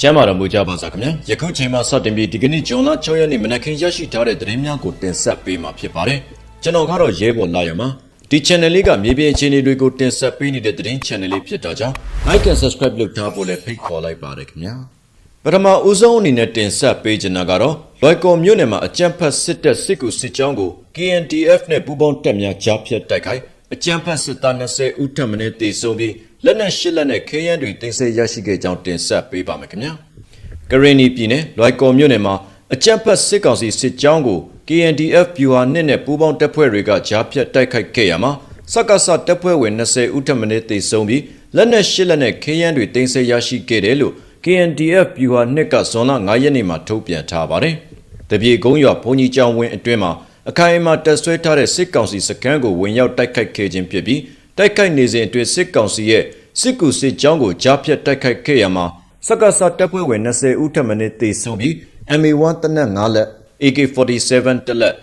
ကျမ်းမာတော်မူကြပါစားခင်ဗျာယခုချိန်မှစတင်ပြီးဒီကနေ့ဂျွန်လ6ရက်နေ့မနက်ခင်းရရှိထားတဲ့သတင်းများကိုတင်ဆက်ပေးမှာဖြစ်ပါတယ်ကျွန်တော်ကတော့ရဲဘော်လာရမှာဒီ channel လေးကမြေပြင်အခြေအနေတွေကိုတင်ဆက်ပေးနေတဲ့သတင်း channel လေးဖြစ်တော့ကြောင့် like and subscribe လုပ်ထားဖို့လည်းဖိတ်ခေါ်လိုက်ပါတယ်ခင်ဗျာပထမဦးဆုံးအနေနဲ့တင်ဆက်ပေးချင်တာကတော့လွိုက်ကော်မြို့နယ်မှာအကြမ်းဖက်စစ်တပ်စစ်ကူစစ်ကြောင်းကို KNDF နဲ့ပူးပေါင်းတပ်များကြားဖြတ်တိုက်ခိုက်အကြမ်းဖက်စစ်သား20ဦးထပ်မံတေဆုံးပြီး လက်နက်ရှစ်လက်နဲ့ခဲယမ်းတွေတင်ဆက်ရရှိခဲ့ကြောင်းတင်ဆက်ပေးပါမယ်ခင်ဗျာကရင်နီပြည်နယ်လွိုက်ကော်မြို့နယ်မှာအကြမ်းဖက်စစ်ကောင်စီစစ်ကြောင်းကို KNDF ဗျူဟာနှစ်နဲ့ပူးပေါင်းတပ်ဖွဲ့တွေကကြားဖြတ်တိုက်ခိုက်ခဲ့ရမှာစက္ကစတပ်ဖွဲ့ဝင်20ဦးထပ်မံတေဆုံးပြီးလက်နက်ရှစ်လက်နဲ့ခဲယမ်းတွေတင်ဆက်ရရှိခဲ့တယ်လို့ KNDF ဗျူဟာနှစ်ကဇွန်လ9ရက်နေ့မှာထုတ်ပြန်ထားပါတယ်။တပြေကုန်းရွာဘုံကြီးကျောင်းဝင်းအတွင်းမှာအခိုင်အမာတက်ဆွဲထားတဲ့စစ်ကောင်စီစခန်းကိုဝင်ရောက်တိုက်ခိုက်ခဲ့ခြင်းဖြစ်ပြီး တိုက်ခိုက်နေစဉ်အတွင်းစစ်ကောင်စီရဲ့စစ်ကူစစ်ကြောင်းကိုကြားဖြတ်တိုက်ခိုက်ခဲ့ရမှာစက္ကစတပ်ဖွဲ့ဝင်20ဦးထပ်မံတေဆုံးပြီး MA1 တနက်9လက် AK47 တလက်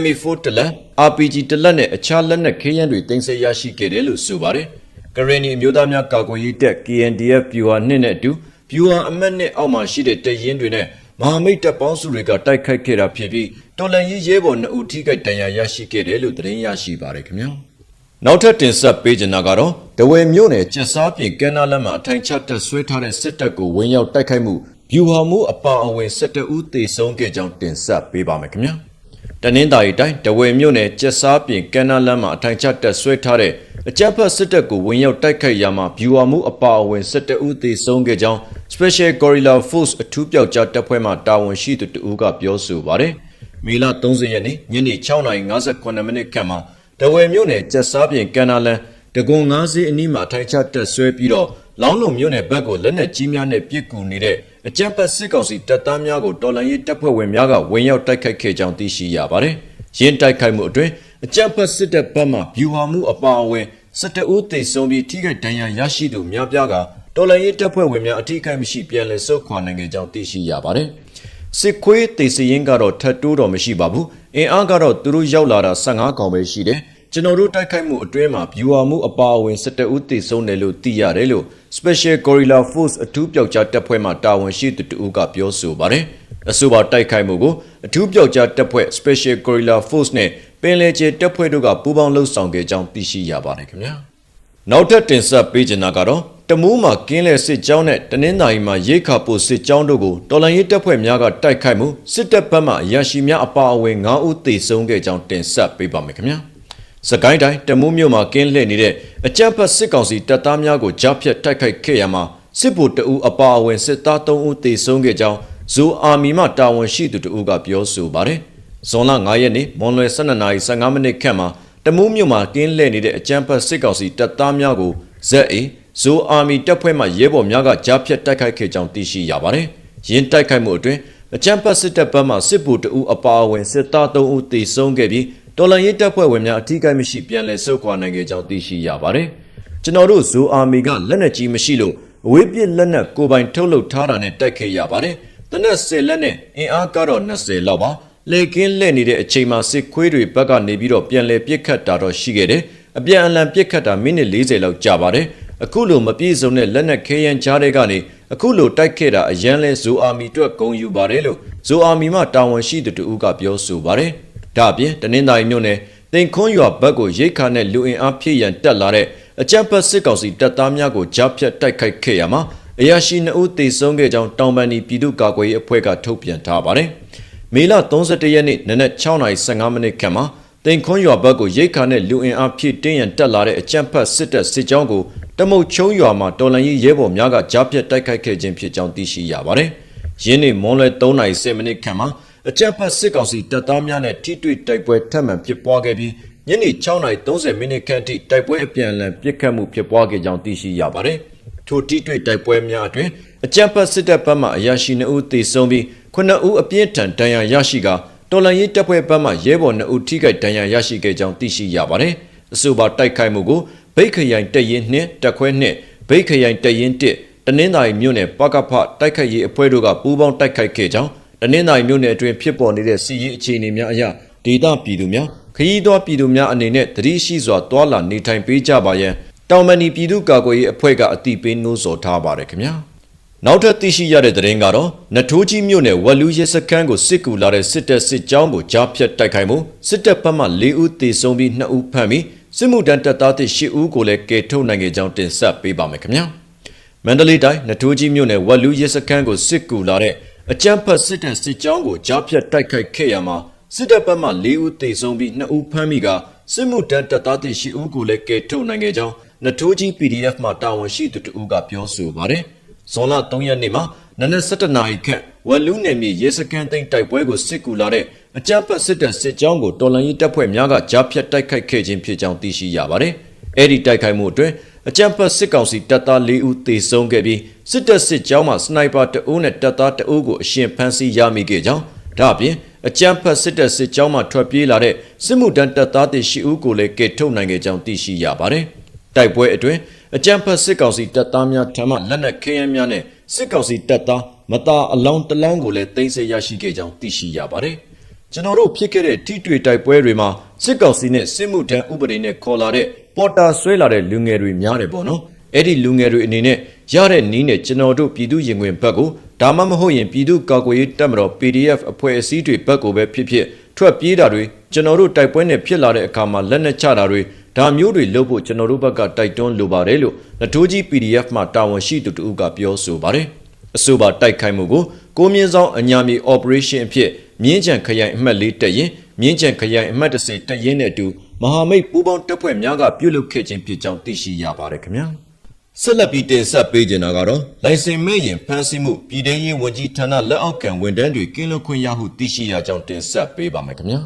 MA4 တလက် RPG တလက်နဲ့အခြားလက်နက်ခဲယမ်းတွေတင်ဆက်ရရှိခဲ့တယ်လို့ဆိုပါတယ်။ကရင်နီအမျိုးသားများကာကွယ်ရေးတပ် KNDF ဗျူဟာနှစ်နဲ့အတူဗျူဟာအမတ်နဲ့အောက်မှာရှိတဲ့တရင်တွေနဲ့မဟာမိတ်တပ်ပေါင်းစုတွေကတိုက်ခိုက်ခဲ့တာဖြစ်ပြီးတော်လန်ရေးရဲဘော်2ဦးထိခိုက်ဒဏ်ရာရရှိခဲ့တယ်လို့သတင်းရရှိပါတယ်ခင်ဗျာ။ နောက်ထပ်တင်ဆက်ပေးချင်တာကတော့တဝယ်မြို့နယ်ကျက်စားပြင်ကမ်းနားလမ်းမှာအထိုင်ချတပ်ဆွဲထားတဲ့စစ်တပ်ကိုဝင်ရောက်တိုက်ခိုက်မှုဗျူဟာမှုအပါအဝင်17ဦးသေဆုံးခဲ့ကြောင်းတင်ဆက်ပေးပါမယ်ခင်ဗျာ။တနင်္သာရီတိုင်းတဝယ်မြို့နယ်ကျက်စားပြင်ကမ်းနားလမ်းမှာအထိုင်ချတပ်ဆွဲထားတဲ့အကြမ်းဖက်စစ်တပ်ကိုဝင်ရောက်တိုက်ခိုက်ရမှာဗျူဟာမှုအပါအဝင်17ဦးသေဆုံးခဲ့ကြောင်း Special Gorilla Force အထူးပြောက်ကြားတပ်ဖွဲ့မှတာဝန်ရှိသူတဦးကပြောဆိုပါတယ်။မေလ30ရက်နေ့ညနေ6:58မိနစ်ခန့်မှာ တဝယ်မြို့နယ်ကျက်စားပြင်ကန်နာလန်တကွန်၅စီးအနီးမှာထိုင်ချတက်ဆွဲပြီးတော့လောင်းလုံမြို့နယ်ဘက်ကိုလက်နက်ကြီးများနဲ့ပစ်ကူနေတဲ့အကြမ်းဖက်စစ်ကောင်စီတပ်သားများကိုတော်လှန်ရေးတပ်ဖွဲ့ဝင်များကဝင်ရောက်တိုက်ခိုက်ခဲ့ကြောင်းသိရှိရပါတယ်။ရင်းတိုက်ခိုက်မှုအတွင်းအကြမ်းဖက်စစ်တပ်ဘက်မှဗျူဟာမှုအပါအဝင်17ဦးသေဆုံးပြီးထိခိုက်ဒဏ်ရာရရှိသူများပြားကတော်လှန်ရေးတပ်ဖွဲ့ဝင်များအထိခိုက်မရှိပြန်လည်ဆုတ်ခွာနိုင်ခဲ့ကြောင်းသိရှိရပါတယ်။စစ်ခွေးတေစရင်ကတော့ထတ်တိုးတော်မရှိပါဘူး။အင်အားကတော့သူတို့ရောက်လာတာ15កောင်ပဲရှိတယ်။ ကျွန်တော်တို့တိုက်ခိုက်မှုအတွင်းမှာဗျူဟာမှုအပါအဝင်17ဦးသေဆုံးတယ်လို့သိရတယ်လို့ Special Gorilla Force အထူးပြောက်ကြားတပ်ဖွဲ့မှတာဝန်ရှိသူတဦးကပြောဆိုပါတယ်။အဆိုပါတိုက်ခိုက်မှုကိုအထူးပြောက်ကြားတပ်ဖွဲ့ Special Gorilla Force နဲ့ပင်လယ်ကျဲတပ်ဖွဲ့တို့ကပူးပေါင်းလှုပ်ဆောင်ခဲ့ကြောင်းသိရှိရပါတယ်ခင်ဗျာ။နောက်ထပ်တင်ဆက်ပေးချင်တာကတော့တမူးမှာကင်းလဲစစ်ကြောင်းနဲ့တနင်္သာရီမှာရိတ်ခါပိုစစ်ကြောင်းတို့ကိုတော်လန်ရေးတပ်ဖွဲ့များကတိုက်ခိုက်မှုစစ်တပ်ဘက်မှရရှိများအပါအဝင်9ဦးသေဆုံးခဲ့ကြောင်းတင်ဆက်ပေးပါမယ်ခင်ဗျာ။ စကိုင်းတိုင်းတမူးမြို့မှာကင်းလှည့်နေတဲ့အကြမ်းဖက်စစ်ကောင်စီတပ်သားများကိုကြားဖြတ်တိုက်ခိုက်ခဲ့ရမှာစစ်ဗိုလ်တအူအပါအဝင်စစ်သား3ဦးသေဆုံးခဲ့ကြောင်းဇိုအာမီမှတာဝန်ရှိသူတအူကပြောဆိုပါတယ်။ဇွန်လ9ရက်နေ့မွန်လွယ်12:15မိနစ်ခန့်မှာတမူးမြို့မှာကင်းလှည့်နေတဲ့အကြမ်းဖက်စစ်ကောင်စီတပ်သားများကို ZA ဇိုအာမီတပ်ဖွဲ့မှရဲဘော်များကကြားဖြတ်တိုက်ခိုက်ခဲ့ကြောင်းသိရှိရပါတယ်။ယင်းတိုက်ခိုက်မှုအတွင်းအကြမ်းဖက်စစ်တပ်ဘက်မှစစ်ဗိုလ်တအူအပါအဝင်စစ်သား3ဦးသေဆုံးခဲ့ပြီး တော်လန်ရေးတပ်ဖွဲ့ဝင်များအထူးကိမရှိပြန်လည်ဆုတ်ခွာနိုင်ခဲ့ကြောင်းသိရှိရပါတယ်။ကျွန်တော်တို့ဇိုအာမီကလက်နက်ကြီးမရှိလို့အဝေးပြစ်လက်နက်ကိုပိုင်ထုတ်လုပ်ထားတာနဲ့တိုက်ခဲ့ရပါတယ်။တနက်10လက်နဲ့အင်အားကတော့20လောက်ပါ။လေကင်းလက်နေတဲ့အချိန်မှာစစ်ခွေးတွေဘက်ကနေပြီးတော့ပြန်လည်ပစ်ခတ်တာတော့ရှိခဲ့တယ်။အပြန်အလှန်ပစ်ခတ်တာမိနစ်40လောက်ကြာပါတယ်။အခုလိုမပြည့်စုံတဲ့လက်နက်ခဲယမ်းကြားတွေကနေအခုလိုတိုက်ခဲ့တာအရန်လဲဇိုအာမီအတွက်ဂုံယူပါတယ်လို့ဇိုအာမီမှတာဝန်ရှိသူတူကပြောဆိုပါတယ်။ ဒါအပြင်တနင်္သာရီမြို့နယ်တင်ခွန်းရွာဘက်ကိုရိတ်ခါနဲ့လူအင်အားဖြည့်ရန်တက်လာတဲ့အကြမ်းဖက်စစ်ကောင်စီတပ်သားများကိုကြားဖြတ်တိုက်ခိုက်ခဲ့ရမှာအရာရှိ2ဦးသေဆုံးခဲ့ကြောင်းတောင်ပန်ဒီပြည်သူ့ကာကွယ်ရေးအဖွဲ့ကထုတ်ပြန်ထားပါတယ်။မေလ31ရက်နေ့နနက်6:15မိနစ်ခန့်မှာတင်ခွန်းရွာဘက်ကိုရိတ်ခါနဲ့လူအင်အားဖြည့်တင်းရန်တက်လာတဲ့အကြမ်းဖက်စစ်တပ်စစ်ကြောင်းကိုတမုတ်ချုံရွာမှာတော်လန်ရေးရဲဘော်များကကြားဖြတ်တိုက်ခိုက်ခဲ့ခြင်းဖြစ်ကြောင်းသိရှိရပါတယ်။ယင်းနေ့မွန်လွယ်3:10မိနစ်ခန့်မှာ အကြမ်းဖက်စစ်ကောင်စီတပ်သားများနဲ့ထိတွေ့တိုက်ပွဲထပ်မံဖြစ်ပွားခဲ့ပြီးညနေ6:30မိနစ်ခန့်ထိတိုက်ပွဲအပြန်အလှန်ပစ်ခတ်မှုဖြစ်ပွားခဲ့ကြောင်းသိရှိရပါတယ်။ထိုထိတွေ့တိုက်ပွဲများအတွင်အကြမ်းဖက်စစ်တပ်ဘက်မှအရာရှိ2ဦးသေဆုံးပြီး9ဦးအပြင်းထန်ဒဏ်ရာရရှိကာတော်လန်ရေးတပ်ဖွဲ့ဘက်မှရဲဘော်2ဦးထိခိုက်ဒဏ်ရာရရှိခဲ့ကြောင်းသိရှိရပါတယ်။အဆိုပါတိုက်ခိုက်မှုကိုဗိတ်ခရိုင်တပ်ရင်းနှင့်တပ်ခွဲနှင့်ဗိတ်ခရိုင်တပ်ရင်း1တနင်္သာရီမြို့နယ်ပကဖတိုက်ခိုက်ရေးအဖွဲ့တို့ကပူးပေါင်းတိုက်ခိုက်ခဲ့ကြောင်း တနင်္သာရီမြို့နယ်အတွင်းဖြစ်ပေါ်နေတဲ့စီရေးအခြေအနေများအရဒေသပြည်သူများခရီးသွားပြည်သူများအနေနဲ့တတိရှိစွာတွာလာနေထိုင်ပေးကြပါရန်တောင်မဏီပြည်သူ့ကာကွယ်ရေးအဖွဲ့ကအတိပေးနှိုးဆော်ထားပါတယ်ခင်ဗျာနောက်ထပ်သိရှိရတဲ့သတင်းကတော့နထိုးကြီးမြို့နယ်ဝက်လူရဲစခန်းကိုစစ်ကူလာတဲ့စစ်တပ်စစ်ကြောင်းကိုကြားဖြတ်တိုက်ခိုက်မှုစစ်တပ်ဘက်မှ၄ဦးသေဆုံးပြီး2ဦးဖမ်းပြီးစစ်မှုတန်းတပ်သားသစ်10ဦးကိုလည်းကယ်ထုတ်နိုင်ခဲ့ကြောင်းတင်ဆက်ပေးပါမယ်ခင်ဗျာမန္တလေးတိုင်းနထိုးကြီးမြို့နယ်ဝက်လူရဲစခန်းကိုစစ်ကူလာတဲ့ အကြမ်းဖက်စစ်တပ်စစ်ကြောင်းကိုကြားဖြတ်တိုက်ခိုက်ခဲ့ရမှာစစ်တပ်ဘက်မှ၄ဦးသေဆုံးပြီး2ဦးဖမ်းမိကစစ်မှုတန်းတပ်သားသစ်10ဦးကိုလည်းကယ်ထုတ်နိုင်ခဲ့ကြောင်းနထိုးကြီး PDF မှတာဝန်ရှိသူတဦးကပြောဆိုပါတယ်ဇွန်လ3ရက်နေ့မှာနနက်7:00နာရီခန့်ဝက်လူနယ်မြေရဲစခန်းသိမ်းတိုက်ပွဲကိုစစ်ကူလာတဲ့အကြမ်းဖက်စစ်တပ်စစ်ကြောင်းကိုတော်လှန်ရေးတပ်ဖွဲ့များကကြားဖြတ်တိုက်ခိုက်ခဲ့ခြင်းဖြစ်ကြောင်းသိရှိရပါတယ်။အဲ့ဒီတိုက်ခိုက်မှုအတွင်း အကြမ်းဖက်စစ်ကောင်စီတပ်သား၄ဦးသေဆုံးခဲ့ပြီးစစ်တပ်စစ်ကြောင်းမှစနိုက်ပါတအုပ်နဲ့တပ်သားတအုပ်ကိုအရှင်ဖမ်းဆီးရမိခဲ့ကြောင်းဒါ့အပြင်အကြမ်းဖက်စစ်တပ်စစ်ကြောင်းမှထွက်ပြေးလာတဲ့စစ်မှုတန်းတပ်သားတွေ၈ဦးကိုလည်းကယ်ထုတ်နိုင်ခဲ့ကြောင်းသိရှိရပါတယ်။တိုက်ပွဲအတွင်းအကြမ်းဖက်စစ်ကောင်စီတပ်သားများထံမှလက်နက်ခဲယမ်းများနဲ့စစ်ကောင်စီတပ်သားမသားအလောင်းတစ်လောင်းကိုလည်းတင်ဆက်ရရှိခဲ့ကြောင်းသိရှိရပါတယ်။ကျွန်တော်တို့ဖြစ်ခဲ့တဲ့ထိတွေ့တိုက်ပွဲတွေမှာ စစ်ကောင်စီနဲ့စစ်မှုထမ်းဥပဒေနဲ့ခေါ်လာတဲ့ပေါ်တာဆွဲလာတဲ့လူငယ်တွေများတယ်ပေါ့နော်။အဲ့ဒီလူငယ်တွေအနေနဲ့ရတဲ့နီးနဲ့ကျွန်တော်တို့ပြည်သူရင်ဝင်ဘက်ကိုဒါမှမဟုတ်ရင်ပြည်သူကာကွယ်ရေးတပ်မတော် PDF အဖွဲ့အစည်းတွေဘက်ကိုပဲဖြစ်ဖြစ်ထွက်ပြေးတာတွေကျွန်တော်တို့တိုက်ပွဲနဲ့ဖြစ်လာတဲ့အခါမှာလက်နက်ချတာတွေဒါမျိုးတွေလုပ်ဖို့ကျွန်တော်တို့ဘက်ကတိုက်တွန်းလိုပါတယ်လို့နထိုးကြီး PDF မှတာဝန်ရှိသူတူကပြောဆိုပါတယ်အဆိုပါတိုက်ခိုက်မှုကိုကိုမြင့်ဆောင်အညာမီ operation အဖြစ်မြင်းချံခရိုင်အမှတ်၄တက်ရင် မြင်းချံခရိုင်အမှတ်30တက်ရင်နဲ့အတူမဟာမိတ်ပူးပေါင်းတပ်ဖွဲ့များကပြုလုပ်ခဲ့ခြင်းဖြစ်ကြောင်းသိရှိရပါတယ်ခင်ဗျာဆက်လက်ပြီးတင်ဆက်ပေးကြတာကတော့လိုင်စင်မဲ့ရင်ဖမ်းဆီးမှုပြည်ထောင်ရေးဝန်ကြီးဌာနလက်အောက်ခံဝန်ထမ်းတွေကင်းလွတ်ခွင့်ရဟုသိရှိရကြောင်းတင်ဆက်ပေးပါမယ်ခင်ဗျာ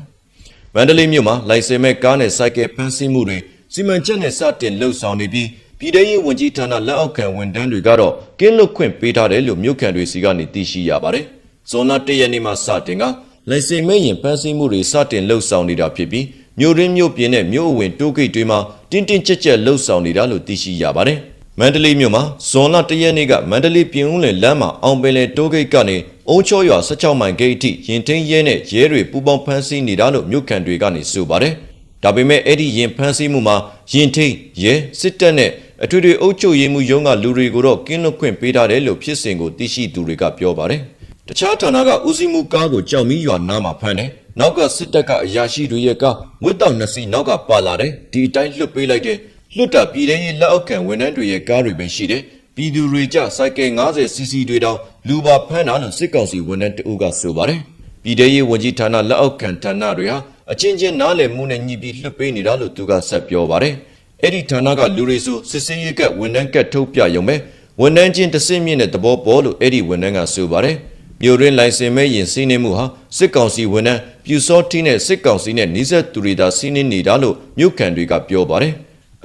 မန္တလေးမြို့မှာလိုင်စင်မဲ့ကားနဲ့စိုက်ကယ်ဖမ်းဆီးမှုတွေစီမံချက်နဲ့စတင်လှုပ်ဆောင်နေပြီးပြည်ထောင်ရေးဝန်ကြီးဌာနလက်အောက်ခံဝန်ထမ်းတွေကတော့ကင်းလွတ်ခွင့်ပေးထားတယ်လို့မြို့ခံတွေစီကနေသိရှိရပါတယ်။ဇွန်လ၁ရက်နေ့မှာစတင်က လိုင်စင်မဲ့ရင်ဖမ်းဆီးမှုတွေစတင်လှုပ်ဆောင်နေတာဖြစ်ပြီးမြို့ရင်းမြို့ပြင်နဲ့မြို့အဝင်တိုးဂိတ်တွေမှာတင်းတင်းကြပ်ကြပ်လှုပ်ဆောင်နေတာလို့သိရှိရပါတယ်။မန္တလေးမြို့မှာဇွန်လ၁ရက်နေ့ကမန္တလေးပြင်ဦးလွင်လမ်းမှာအောင်ပင်လယ်တိုးဂိတ်ကနေအုံချောရွာ16မိုင်ဂိတ်အထိရင်ထင်းရဲနဲ့ရဲတွေပူးပေါင်းဖမ်းဆီးနေတာလို့မြို့ခံတွေကနေဆိုပါတယ်။ဒါပေမဲ့အဲ့ဒီရင်ဖမ်းဆီးမှုမှာရင်ထိန်ရဲစစ်တပ်နဲ့အထွေထွေအုပ်ချုပ်ရေးမှုရုံးကလူတွေကိုတော့ကင်းလွတ်ခွင့်ပေးထားတယ်လို့ဖြစ်စဉ်ကိုသိရှိသူတွေကပြောပါတယ်။ တခြားဌာနကဦးစီးမှုကားကိုကြောက်မီရွာနားမှာဖမ်းတယ်။နောက်ကစစ်တပ်ကအရာရှိတွေရဲ့ကားဝစ်တောက်နှစ်စီးနောက်ကပါလာတယ်။ဒီအတိုင်းလွတ်ပေးလိုက်တယ်။လွတ်တာပြည်ထောင်ရေးလက်အောက်ခံဝန်ထမ်းတွေရဲ့ကားတွေပဲရှိတယ်။ပြည်သူတွေကြစိုက်ကယ် 90cc တွေတောင်လူပါဖမ်းတာလို့စစ်ကောင်စီဝန်ထမ်းတအုပ်ကဆိုပါတယ်။ပြည်ထောင်ရေးဝန်ကြီးဌာနလက်အောက်ခံဌာနတွေဟာအချင်းချင်းနားလည်မှုနဲ့ညှိပြီးလွတ်ပေးနေတာလို့သူကဆက်ပြောပါတယ်။အဲ့ဒီဌာနကလူတွေဆိုစစ်စင်းရေးကဝန်ထမ်းကတ်ထုတ်ပြရုံပဲဝန်ထမ်းချင်းတစင်းမြင့်တဲ့သဘောပေါ်လို့အဲ့ဒီဝန်ထမ်းကဆိုပါတယ် မြို့ရင်းလိုင်စင်မဲ့ရင်စီးနှင်းမှုဟာစစ်ကောင်စီဝန်ထမ်းပြူစောတီနဲ့စစ်ကောင်စီနဲ့နှိစက်သူတွေသာစီးနှင်းနေတာလို့မြို့ခံတွေကပြောပါတယ်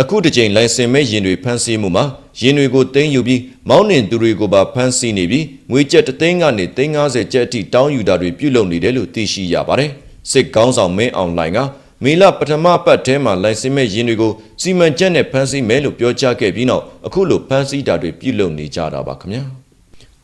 အခုတစ်ချိန်လိုင်စင်မဲ့ရင်တွေဖမ်းဆီးမှုမှာရင်တွေကိုတင်းယူပြီးမောင်းနှင်သူတွေကိုပါဖမ်းဆီးနေပြီးငွေကျပ်တသိန်းကနေ350ကျပ်အထိတောင်းယူတာတွေပြုလုပ်နေတယ်လို့သိရှိရပါတယ်စစ်ကောင်းဆောင်မင်းအောင်လှိုင်ကမေလပထမပတ်ထဲမှာလိုင်စင်မဲ့ရင်းတွေကိုစီမံချက်နဲ့ဖမ်းဆီးမယ်လို့ပြောကြားခဲ့ပြီးနောက်အခုလိုဖမ်းဆီးတာတွေပြုလုပ်နေကြတာပါခင်ဗျာ